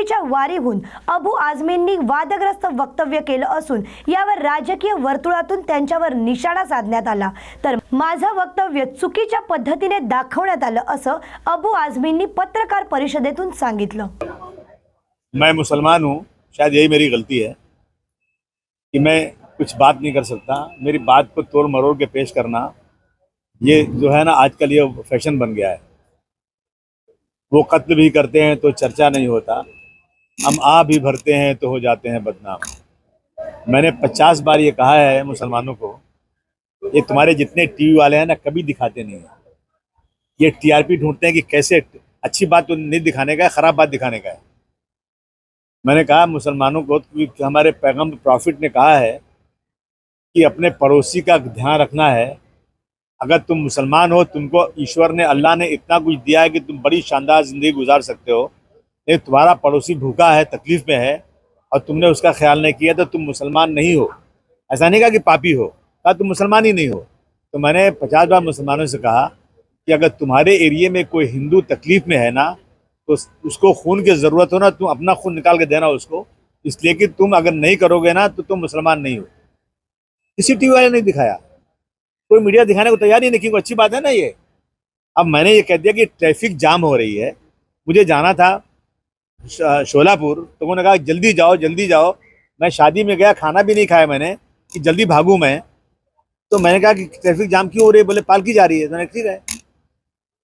वारकरीच्या वारीहून अबू आझमींनी वादग्रस्त वक्तव्य केलं असून यावर राजकीय वर्तुळातून त्यांच्यावर निशाणा साधण्यात आला. तर माझं वक्तव्य चुकीच्या पद्धतीने दाखवण्यात आलं असं अबू आझमींनी पत्रकार परिषदेतून सांगितलं. मैं मुसलमान हूँ शायद यही मेरी गलती है कि मैं कुछ बात नहीं कर सकता। मेरी बात को तोड़ मरोड़ के पेश करना ये जो है ना आजकल ये फैशन बन गया है। वो कत्ल भी करते हैं तो चर्चा नहीं होता। हम आ भी भरते हैं तो हो जाते हैं बदनाम। मैंने पचास बार ये कहा है मुसलमानों को, ये तुम्हारे जितने टीवी वाले हैं ना, कभी दिखाते नहीं हैं। ये टीआरपी ढूंढते हैं कि कैसे अच्छी बात तो नहीं दिखाने का है, खराब बात दिखाने का है। मैंने कहा, मुसलमानों को कि हमारे पैगम प्रॉफिट ने कहा है कि अपने पड़ोसी का ध्यान रखना है। अगर तुम मुसलमान हो, तुमको ईश्वर ने, अल्लाह ने इतना कुछ दिया है कि तुम बड़ी शानदार ज़िंदगी गुजार सकते हो। नहीं तुम्हारा पड़ोसी भूखा है, तकलीफ़ में है और तुमने उसका ख्याल नहीं किया तो तुम मुसलमान नहीं हो। ऐसा नहीं कहा कि पापी हो। कहा तुम मुसलमान ही नहीं हो। तो मैंने पचास बार मुसलमानों से कहा कि अगर तुम्हारे एरिए में कोई हिंदू तकलीफ़ में है ना तो उसको खून की ज़रूरत हो ना, तुम अपना खून निकाल के देना उसको। इसलिए कि तुम अगर नहीं करोगे ना तो तुम मुसलमान नहीं हो। किसी टीवी वाले ने दिखाया। कोई मीडिया दिखाने को तैयार ही नहीं क्योंकि अच्छी बात है ना ये। अब मैंने ये कह दिया कि ट्रैफ़िक जाम हो रही है। मुझे जाना था शोलापुर तो उन्होंने कहा, जल्दी जाओ जल्दी जाओ। मैं शादी में गया, खाना भी नहीं खाया मैंने, कि जल्दी भागूं मैं। तो मैंने कहा कि ट्रैफ़िक जाम क्यों हो रही है? बोले, पालकी जा रही है। तो मैंने ठीक है।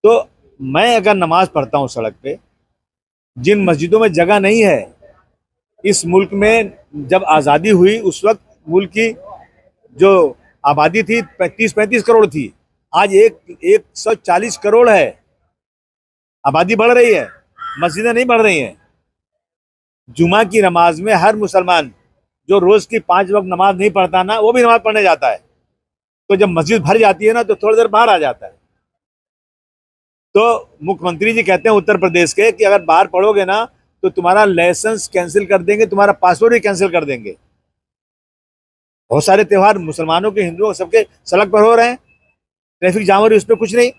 तो मैं अगर नमाज़ पढ़ता हूँ सड़क पे, जिन मस्जिदों में जगह नहीं है, इस मुल्क में जब आज़ादी हुई, उस वक्त मुल्क की जो आबादी थी तीस पैंतीस करोड़ थी। आज एक एक सौ चालीस करोड़ है। आबादी बढ़ रही है। मस्जिदें नहीं बढ़ रही हैं। जुमा की नमाज़ में हर मुसलमान जो रोज की पाँच वक्त नमाज़ नहीं पढ़ता ना, वो भी नमाज़ पढ़ने जाता है। तो जब मस्जिद भर जाती है ना तो थोड़ी देर बाहर आ जाता है। तो मुख्यमंत्री जी कहते हैं उत्तर प्रदेश के कि अगर बाहर पढ़ोगे ना तो तुम्हारा लाइसेंस कैंसिल कर देंगे, तुम्हारा पासपोर्ट भी कैंसिल कर देंगे। बहुत सारे त्यौहार मुसलमानों के, हिंदुओं सबके सड़क पर हो रहे हैं। ट्रैफ़िक जाम हो रही उस पर कुछ नहीं।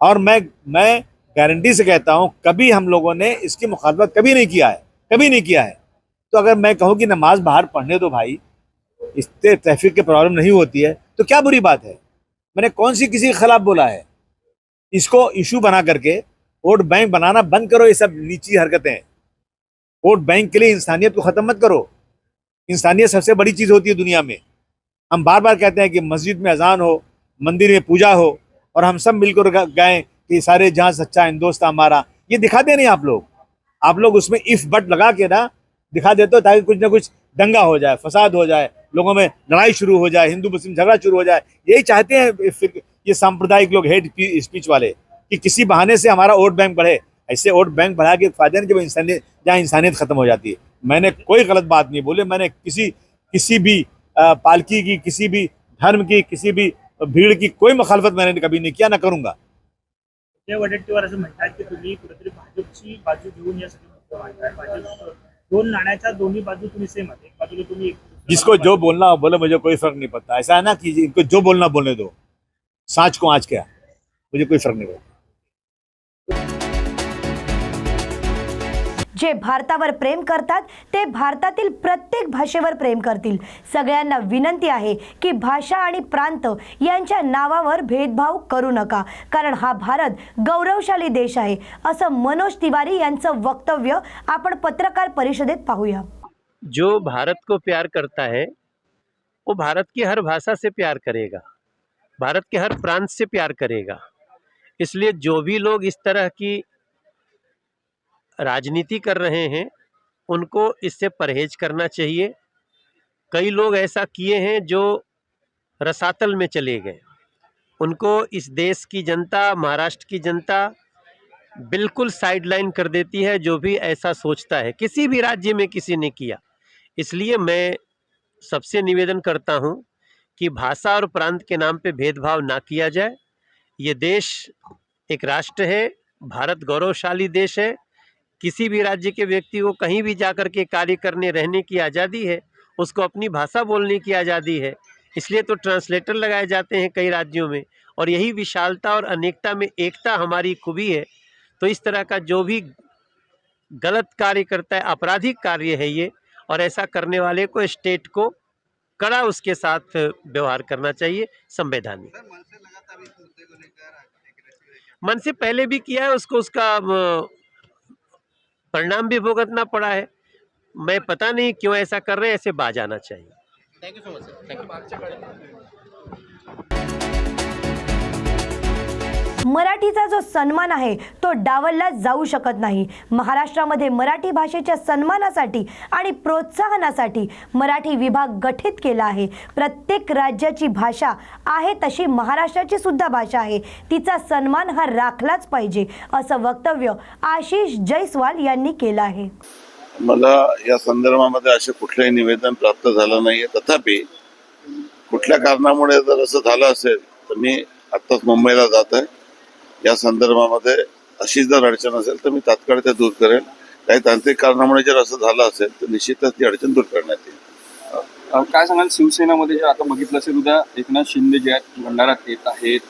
और मैं मैं गारंटी से कहता हूँ, कभी हम लोगों ने इसकी मुखालफत कभी नहीं किया है, कभी नहीं किया है। तो अगर मैं कहूँ कि नमाज़ बाहर पढ़ने दो भाई, इससे ट्रैफ़िक की प्रॉब्लम नहीं होती है तो क्या बुरी बात है? मैंने कौन सी किसी के खिलाफ बोला है? इसको इशू बना करके वोट बैंक बनाना बंद करो, ये सब नीची हरकतें। वोट बैंक के लिए इंसानियत को ख़त्म मत करो। इंसानियत सबसे बड़ी चीज़ होती है दुनिया में। हम बार बार कहते हैं कि मस्जिद में अजान हो, मंदिर में पूजा हो, और हम सब मिलकर गाएँ कि सारे जहाँ सच्चा हिंदोस्त हमारा। ये दिखाते नहीं आप लोग। आप लोग उसमें इफ़ बट लगा के ना दिखा देते हो ताकि कुछ ना कुछ दंगा हो जाए, फसाद हो जाए, लोगों में लड़ाई शुरू हो जाए, हिंदू, मुस्लिम झगड़ा शुरू हो जाए। यही चाहते हैं ये सांप्रदायिक लोग हेड स्पीच वाले कि किसी बहाने से हमारा वोट बैंक बढ़े। ऐसे वोट बैंक बढ़ा के फ़ायदा नहीं जब इंसानियत जहाँ इंसानियत खत्म हो जाती है। मैंने कोई गलत बात नहीं बोले। मैंने किसी किसी भी पालकी की, किसी भी धर्म की, किसी भी भीड़ की कोई मुखालफत मैंने कभी नहीं किया, ना करूँगा। ते वडेट्टीवार असं म्हणतात की तुम्ही कुठेतरी भाजपची बाजू घेऊन या सगळी मुद्दे मांडताय. भाजप दोन नाण्याच्या दोन्ही बाजू तुम्ही सेम आहे एक बाजूला तुम्ही एक जिसको जो बोलना हो बोले मुझे कोई फ़र्क नहीं पड़ता। ऐसा है ना कि इनको जो बोलना बोलने दो। सांच को आज क्या? मुझे कोई फ़र्क नहीं पड़ता। जे भारतावर प्रेम करतात ते भारतातील प्रत्येक भाषेवर प्रेम करतील. सगळ्यांना विनंती आहे की भाषा आणि प्रांत यांच्या नावावर भेदभाव करू नका कारण हा भारत गौरवशाली देश आहे असं मनोज तिवारी यांचं वक्तव्य आपण पत्रकार परिषदेत पाहूया. जो भारत को प्यार करता है वो भारत की हर भाषा से प्यार करेगा भारत के हर प्रांत से प्यार करेगा। इसलिए जो भी लोग इस तरह की राजनीति कर रहे हैं, उनको इससे परहेज करना चाहिए। कई लोग ऐसा किए हैं जो रसातल में चले गए। उनको इस देश की जनता, महाराष्ट्र की जनता बिल्कुल साइडलाइन कर देती है, जो भी ऐसा सोचता है। किसी भी राज्य में किसी ने किया। इसलिए मैं सबसे निवेदन करता हूँ कि भाषा और प्रांत के नाम पे भेदभाव ना किया जाए। ये देश एक राष्ट्र है, भारत गौरवशाली देश है किसी भी राज्य के व्यक्ति को कहीं भी जाकर के कार्य करने रहने की आज़ादी है उसको अपनी भाषा बोलने की आज़ादी है। इसलिए तो ट्रांसलेटर लगाए जाते हैं कई राज्यों में और यही विशालता और अनेकता में एकता हमारी खूबी है। तो इस तरह का जो भी गलत कार्य करता है आपराधिक कार्य है ये और ऐसा करने वाले को स्टेट को कड़ा उसके साथ व्यवहार करना चाहिए संवैधानिक। मन से पहले भी किया है उसको उसका परिणाम भी भुगतना पड़ा है। मैं पता नहीं क्यों ऐसा कर रहे हैं ऐसे बाज आना चाहिए thank you so much sir you मराठीचा जो सन्मान आहे तो डावलला जाऊ शकत नाही. महाराष्ट्रामध्ये मराठी भाषेच्या सन्मानासाठी आणि प्रोत्साहनासाठी मराठी विभाग गठीत केला आहे. प्रत्येक राज्याची भाषा आहे तशी महाराष्ट्राची सुद्धा भाषा आहे. तिचा सन्मान हा राखलाच पाहिजे असं वक्तव्य आशिष जयस्वाल यांनी केलं आहे. मला या संदर्भामध्ये असे कुठलंही निवेदन प्राप्त झालं नाहीये. तथापि कुठल्या कारणामुळे जर असं झालं असेल तर मी आत्ताच मुंबईला जात आहे या संदर्भामध्ये अशी जर अडचण असेल तर मी तात्काळ ते दूर करेल काही तांत्रिक कारणामुळे जर असं झालं असेल तर निश्चितच ती अडचण दूर करण्यात येईल. काय सांगाल? शिवसेनामध्ये जे आता बघितलं असेल उद्या एकनाथ शिंदे जे आहेत भंडाऱ्यात येत आहेत.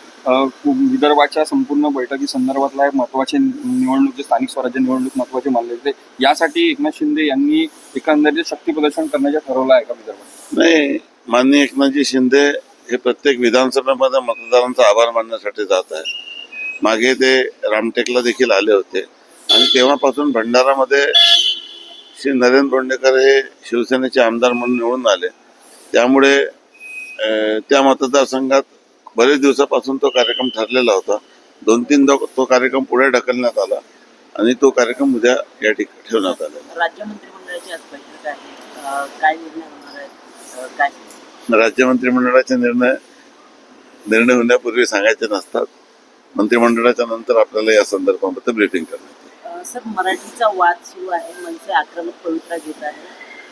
विदर्भाच्या संपूर्ण बैठकी संदर्भातला एक महत्त्वाचे निवडणूक जे स्थानिक स्वराज्य निवडणूक महत्त्वाचे मानले जाते यासाठी एकनाथ शिंदे यांनी एकंदरीत शक्ती प्रदर्शन करण्याचे ठरवलं आहे का विदर्भात? नाही माननीय एकनाथजी शिंदे हे प्रत्येक विधानसभेमध्ये मतदारांचा आभार मानण्यासाठी जात आहे मागे ते रामटेकला देखील आले होते. आणि तेव्हापासून भंडारामध्ये श्री नरेंद्र बोंडेकर हे शिवसेनेचे आमदार म्हणून निवडून आले. त्यामुळे त्या मतदारसंघात बरेच दिवसापासून तो कार्यक्रम ठरलेला होता. दोन तीनदा तो कार्यक्रम पुढे ढकलण्यात आला आणि तो कार्यक्रम उद्या या ठिकाणी ठेवण्यात आला. राज्य मंत्रिमंडळाची आज बैठक आहे. अ, काय निर्णय होणार आहे? अ, काय? राज्य मंत्रिमंडळाचे निर्णय निर्णय होण्यापूर्वी सांगायचे नसतात. मंत्रिमंडळाच्या नंतर आपल्याला या संदर्भामध्ये ब्रीफिंग करण्यात सर मराठीचा वाद सुरू आहे मनसे आक्रमक पवित्रा घेत आहे.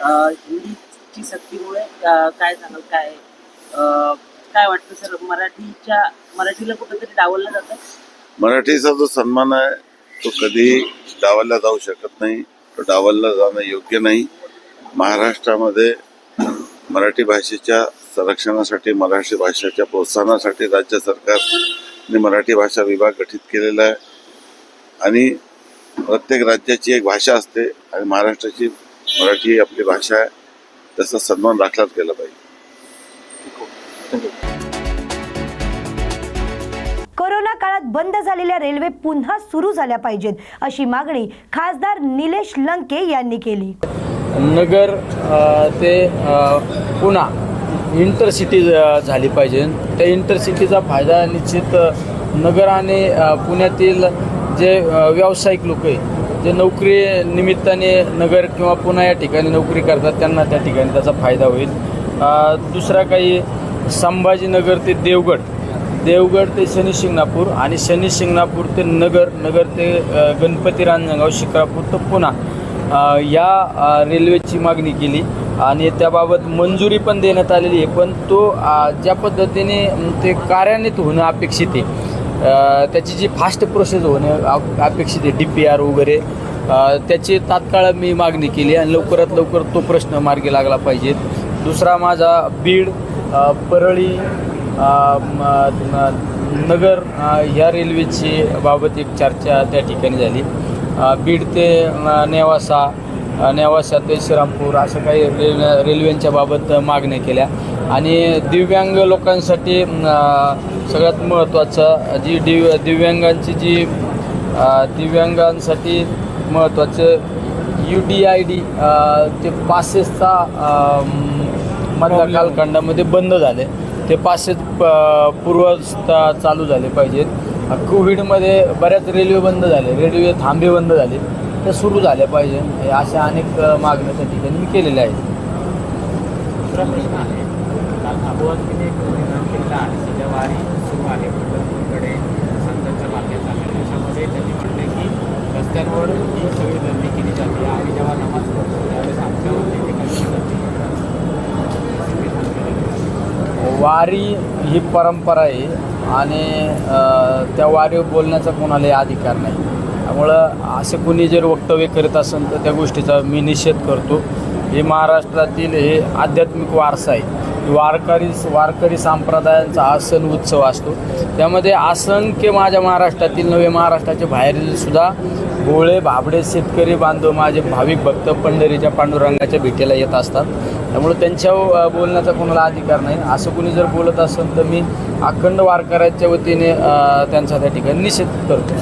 हिंदीची सक्तीमुळे काय सांगाल काय? काय वाटतं सर मराठीच्या मराठीला कुठेतरी डावललं जातं? मराठीचा जो सन्मान आहे तो कधी डावलला जाऊ शकत नाही. तो डावलला जाणं योग्य नाही. महाराष्ट्रामध्ये मराठी भाषेच्या संरक्षणासाठी मराठी भाषेच्या प्रोत्साहनासाठी राज्य सरकारने मराठी भाषा विभाग गठीत केलेला आहे. आणि प्रत्येक राज्याची एक भाषा असते आणि महाराष्ट्राची मराठी ही आपली भाषा आहे. त्याचा सन्मान राखलाच गेला पाहिजे. कोरोना काळात बंद झालेल्या रेल्वे पुन्हा सुरू झाल्या पाहिजेत अशी मागणी खासदार निलेश लंके यांनी केली. नगर अ, ते अ, पुणा इंटरसिटी झाली पाहिजे. त्या इंटरसिटीचा फायदा निश्चित नगर आणि पुण्यातील जे व्यावसायिक लोक आहे जे नोकरी निमित्ताने नगर किंवा पुन्हा या ठिकाणी नोकरी करतात त्यांना त्या ठिकाणी त्याचा फायदा होईल. दुसरा काही संभाजीनगर ते देवगड. देवगड ते शनी शिंगणापूर आणि शनी शिंगणापूर ते नगर नगर ते गणपती रांजणगाव शिक्रापूर तर पुणा या रेल्वेची मागणी केली. आणि त्याबाबत मंजुरी पण देण्यात आलेली आहे. पण तो ज्या पद्धतीने ते कार्यान्वित होणं अपेक्षित आहे. त्याची जी फास्ट प्रोसेस होणं अपेक्षित आहे डी पी आर वगैरे त्याची तात्काळ मी मागणी केली आणि लवकरात लवकर तो प्रश्न मार्गी लागला पाहिजे. दुसरा माझा बीड परळी नगर ह्या रेल्वेची बाबत एक चर्चा त्या ठिकाणी झाली. बीड ते नेवासा नेवासा ते श्रीरामपूर असं काही रेल्वे रेल्वेंच्या बाबत मागण्या केल्या. आणि दिव्यांग लोकांसाठी सगळ्यात महत्त्वाचं जी दिव दिव्यांगांची जी दिव्यांगांसाठी महत्त्वाचं यू डी आय डी ते पासेसचा मधल्या कालखंडामध्ये बंद झाले. ते पाचशे पूर्व चालू झाले पाहिजेत. कोविडमध्ये बऱ्याच रेल्वे बंद झाले रेल्वे थांबे बंद झाले. ते सुरू झाले पाहिजे. अशा अनेक मागण्या त्या ठिकाणी मी केलेल्या आहेत. काल रस्त्यांवर ही सगळी गर्दी जाते आणि जेव्हा नमाज पडतो त्यावेळेस. वारी ही परंपरा आहे. आणि त्या वारीवर बोलण्याचा कोणालाही अधिकार नाही. त्यामुळं असे कोणी जर वक्तव्य करीत असेल तर त्या गोष्टीचा मी निषेध करतो. हे महाराष्ट्रातील हे आध्यात्मिक वारसा आहे. वारकरी वारकरी संप्रदायांचा हा सण उत्सव असतो. त्यामध्ये असंख्य माझ्या महाराष्ट्रातील नवे महाराष्ट्राच्या बाहेरील सुद्धा गोळे भाबडे शेतकरी बांधव माझे भाविक भक्त पंढरीच्या पांडुरंगाच्या भेटीला येत असतात. त्यामुळे त्यांच्या बोलण्याचा कोणाला अधिकार नाही. असं कोणी जर बोलत असेल तर मी अखंड वारकऱ्याच्या वतीने त्यांचा त्या ठिकाणी निषेध करतो.